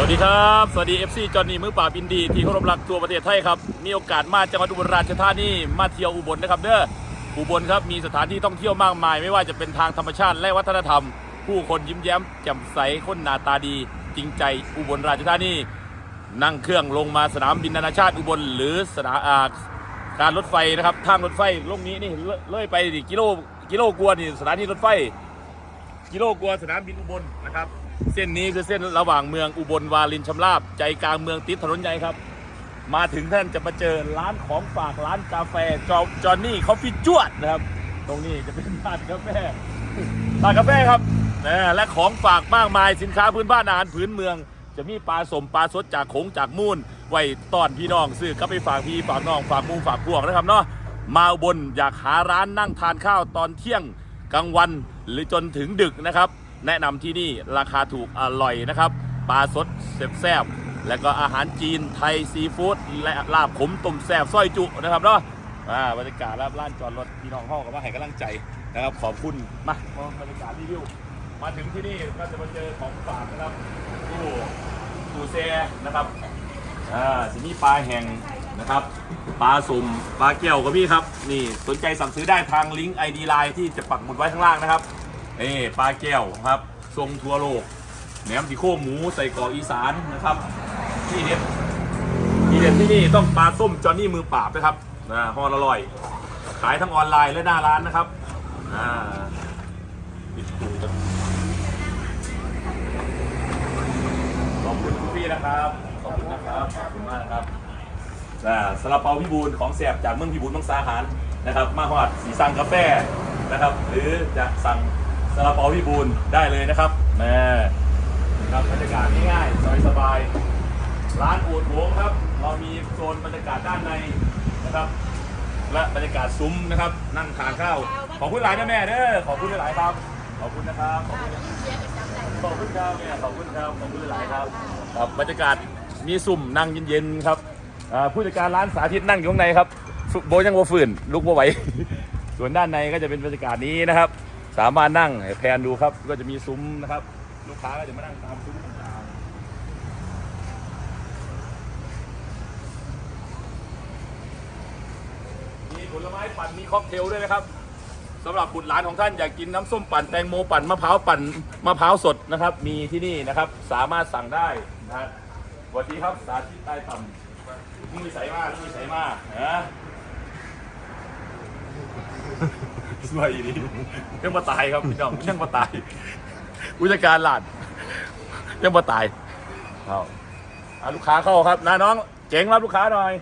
สวัสดีครับ สวัสดี FC จอห์นนี่มือปราบอินดี ที่เคารพรักทั่วประเทศไทยครับ มีโอกาสมาจังหวัดอุบลราชธานีมาเที่ยวอุบลนะครับเด้ออุบลครับมีสถานที่ท่องเที่ยวมากมาย ไม่ว่าจะเป็นทางธรรมชาติและวัฒนธรรม ผู้คนยิ้มแย้มแจ่มใสคนหน้าตาดี จริงใจอุบลราชธานีนั่งเครื่องลงมาสนามบินนานาชาติอุบลหรือสนามอาการรถไฟนะครับทางรถไฟลงนี้นี่เลเลยไปกิโลกิโลกว่านี่สถานีรถไฟ กิโลกว่าสนามบินอุบลนะครับ เส้นนี้คือเส้นระหว่างเมืองอุบลวารินชำราบ ใจกลางเมืองติดถนนใหญ่ครับ มาถึงท่านจะมาเจอร้านของฝากร้านกาแฟจอจอห์นนี่คอฟฟี่จวดนะครับ ตรงนี้จะเป็นร้านกาแฟร้านกาแฟครับและของฝากมากมายสินค้าพื้นบ้านอาหารพื้นเมือง จะมีปลาสมปลาสดจากโขงจากมูลไว้ต้อนพี่น้องซื้อกลับไปฝากพี่ฝากน้องฝากมูฝากพวกนะครับเนาะมาอุบนอยากหาร้านนั่งทานข้าวตอนเที่ยง กลางวันหรือจนถึงดึกนะครับ แนะนำที่นี่ราคาถูกอร่อยนะครับปลาสดแซ่บๆและก็อาหารจีนไทยซีฟู้ดและลาบขมต้มแซ่บสร้อยจุนะครับเนาะอ่าบรรยากาศร้านจอดรถพี่น้องห้องก็มาให้กำลังใจนะครับขอบคุณมามาบรรยากาศรีวิวมาถึงที่นี่ก็จะมาเจอของฝากนะครับตู้ตู้แซ่นะครับอ่าสิมีปลาแห้ง นะครับปลาสุ่มปลาแก้วก็มีครับ นี่สนใจสั่งซื้อได้ทางลิงก์ ID Line ที่จะปักหมุดไว้ข้างล่างนะครับนี่ปลาแก้วครับทรงทั่วโลกแหนมสีโค้หมูใส่กรอกอีสานนะครับที่เด็ดที่เด็ดที่นี่ต้องปลาส้มจอนนี่มือปราบนะครับนะห่อละร้อย ขายทั้งออนไลน์และหน้าร้านนะครับอ่าปิดตูกันขอบคุณคุณพี่นะครับ ขอบคุณนะครับ ขอบคุณมากนะครับ อ่าซาลาเปาพี่บูลของแสบจากเมืองพี่บูลบางสาหารนะครับ มาหอดสีสั่งกาแฟนะครับ หรือจะสั่งซาลาเปาพี่บูลได้เลยนะครับแม่นะครับบรรยากาศง่ายๆสบายร้านอูดโหงครับ เรามีโซนบรรยากาศด้านในนะครับ และบรรยากาศซุ้มนะครับ นั่งทานข้าว ขอบคุณหลายนะแม่เด้อขอบคุณหลายครับ ขอบคุณนะครับขอบคุณขอบคุณครับเนี่ยขอบคุณครับขอบคุณหลายครับ ครับบรรยากาศมีสุ่มนั่งเย็นๆครับ อ่าผู้จัดการร้านสาธิตนั่งอยู่ข้างในครับโบยังโบฝืนลุกโบไหว ส่วนด้านในก็จะเป็นบรรยากาศนี้นะครับ สามารถนั่งแพนดูครับ ก็จะมีซุ้มนะครับ ลูกค้าก็จะมานั่งตามซุ้มต่างๆมีผลไม้ปั่นมีค็อกเทลด้วยนะครับสำหรับบุตรหลานของท่านอยากกินน้ำส้มปั่นแตงโมปั่นมะพร้าวปั่นมะพร้าวสดนะครับ มีที่นี่นะครับ สามารถสั่งได้นะฮะสวัสดีครับสาธิตใต้ต่ำ มึงมีใสมากมึงมีใสมากนะสวยดียังมาตายครับพี่น้องยังมาตายอุจการหลานยังมาตายเอาอะลูกค้าเข้าครับนะน้อง เจ๋งรับลูกค้าหน่อย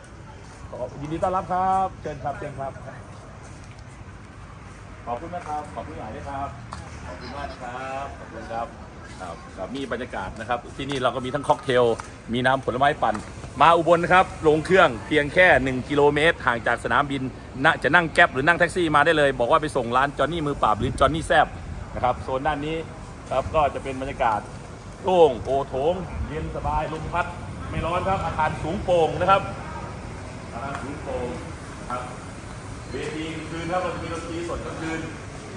ยินดีต้อนรับครับเชิญครับเชิญครับ ขอบคุณนะครับขอบคุณหลายด้วยครับขอบคุณมากครับขอบคุณครับครับครับมีบรรยากาศนะครับ ที่นี่เราก็มีทั้งค็อกเทล มีน้ำผลไม้ปั่น มาอุบลครับลงเครื่องเพียงแค่ 1 กิโลเมตรห่างจากสนามบินนะจะนั่งแก๊ปหรือนั่งแท็กซี่มาได้เลย บอกว่าไปส่งร้านจอห์นนี่มือปราบหรือจอห์นนี่แซบนะครับโซนด้านนี้ครับก็จะเป็นบรรยากาศโล่งโอโถงเย็นสบายลมพัดไม่ร้อนครับอาคารสูงโปร่งนะครับอาคารสูงโปร่งครับเวทีคืนครับเราจะมีดนตรีสดกลางคืน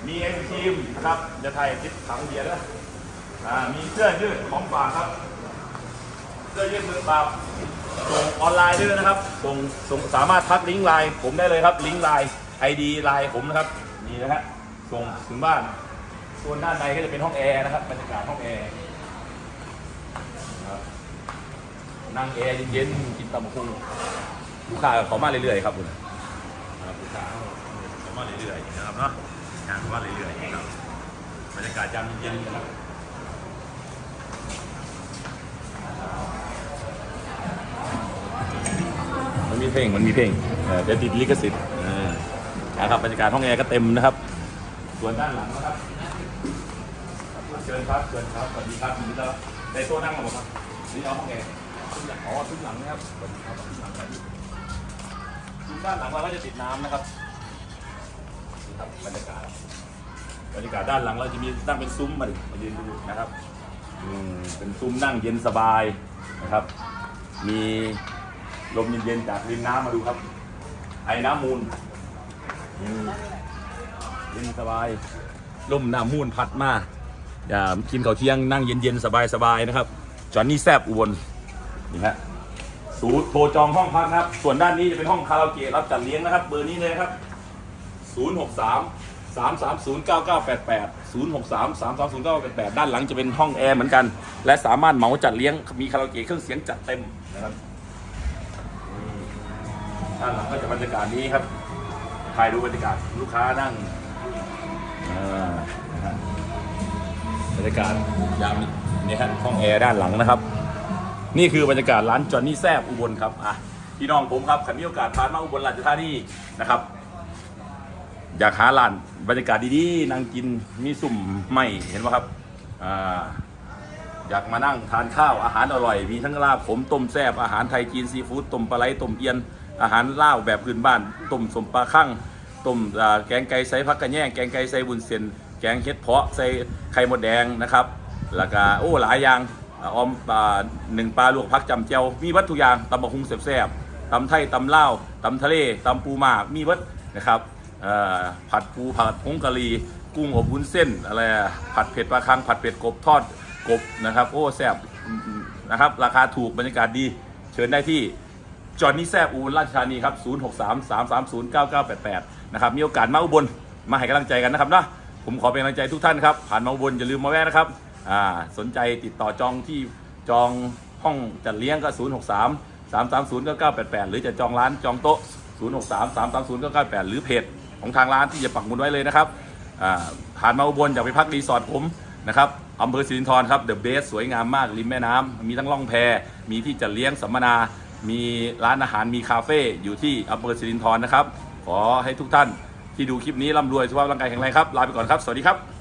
มีไอศครีมนะครับจะถ่ายคลิปถังเบียร์นะมีเสื้อยืดของฝากครับ เสื้อยืดมือปล่า ส่งออนไลน์ด้วยนะครับส่งส่งสามารถทักลิงก์ไลน์ผมได้เลยครับ ลิงก์ไลน์ไอดีไลน์ผมนะครับ นี่นะฮะส่งถึงบ้าน ส่วนด้านในก็จะเป็นห้องแอร์นะครับบรรยากาศห้องแอร์นั่งแอร์เย็นๆกินตำบักหุ่งลูกค้าเขามาเรื่อยๆครับคุณลูกค้าเขามาเรื่อยๆนะครับเนาะงานเขามาเรื่อยๆนะครับบรรยากาศยามเย็นๆนะครับ เพลงมันมีเพลงเดี๋ยวติดลิขสิทธิ์เออนะครับบรรยากาศห้องแอร์ก็เต็มนะครับ ส่วนด้านหลังนะครับ เชิญครับเชิญครับสวัสดีครับนี่เราได้โต๊ะนั่งมาหมดครับนี่เอาห้องแอร์อ๋อทุกหลังนะครับสวัสดีครับทุกหลังครับด้านหลังเราก็จะติดน้ำนะครับนี่ครับบรรยากาศบรรยากาศด้านหลังเราจะมีตั้งเป็นซุ้มมาดิมายืนดูนะครับอืมเป็นซุ้มนั่งเย็นสบายนะครับ มี ลมเย็นๆจากริมน้ำมาดูครับ ไอ้น้ำมูลอืมเย็นสบาย ลมน้ำมูลพัดมาอย่ากินข้าวเที่ยงนั่งเย็นๆสบายๆนะครับจอห์นนี่แซบอุบลนี่ฮะศูนย์โทรจองห้องพักนะครับ ส่วนด้านนี้จะเป็นห้องคาราโอเกะรับจัดเลี้ยงนะครับ เบอร์นี้เลยครับ 063 330 9988 063 330 9988 ด้านหลังจะเป็นห้องแอร์เหมือนกัน และสามารถเหมาจัดเลี้ยงมีคาราโอเกะเครื่องเสียงจัดเต็มนะครับ ด้านหลังก็จะบรรยากาศนี้ครับถ่ายดูบรรยากาศลูกค้านั่งอ่านะฮะบรรยากาศยามนี่ฮะห้องแอร์ด้านหลังนะครับ นี่คือบรรยากาศร้านจอห์นนี่แซบอุบลครับอะพี่น้องผมครับขันมีโอกาสผ่านมาอุบลราชธานีนะครับ อยากหาร้านบรรยากาศดีๆนั่งกินมีสุ่มไม่เห็นไหมครับอ่าอยากมานั่งทานข้าวอาหารอร่อย มีทั้งลาบผมต้มแซบอาหารไทยจีนซีฟู้ดต้มปลาไหลต้มเอียน อาหารลาวแบบพื้นบ้านต้มสมปลาคั่งต้มอ่าแกงไก่ใส่ผักกระแยงแกงไก่ใส่บุญเส้นแกงเห็ดเพาะใส่ไข่มดแดงนะครับแล้วก็โอ้หลายอย่างออมปลาหนึ่งปลาลวกผักจำเจียวมีวัตถุอย่างตำบะฮุงแซ่บๆตำไทยตำเลาตำทะเลตำปูหมากมีวัดนะครับผัดปูผัดผงกะหรี่กุ้งอบวุ้นเส้นอะไรผัดเผ็ดปลาคังผัดเผ็ดกบทอดกบนะครับ โอ้แซ่บนะครับ ราคาถูกบรรยากาศดี เชิญได้ที่ จอห์นนี่แซบอุบลราชธานีครับ 063 330 9988 นะครับ มีโอกาสมาอุบล มาให้กำลังใจกันนะครับเนาะผมขอเป็นกำลังใจทุกท่านครับ ผ่านมาอุบลอย่าลืมมาแวะนะครับ อ่า สนใจติดต่อจองที่จองห้องจัดเลี้ยงก็ 063 330 9988 หรือจะจองร้านจองโต๊ะ 063 330 9988 หรือเพจของทางร้านที่จะปักหมุดไว้เลยนะครับ อ่า ผ่านมาอุบลอยากไปพักรีสอร์ทผมนะครับอำเภอสิรินธรครับเดอะเบสสวยงามมากริมแม่น้ำมีทั้งล่องแพมีที่จัดเลี้ยงสัมมนา มีร้านอาหารมีคาเฟ่อยู่ที่อำเภอสิรินธรนะครับ ขอให้ทุกท่านที่ดูคลิปนี้ร่ำรวยสุขภาพร่างกายแข็งแรงครับ ลาไปก่อนครับ สวัสดีครับ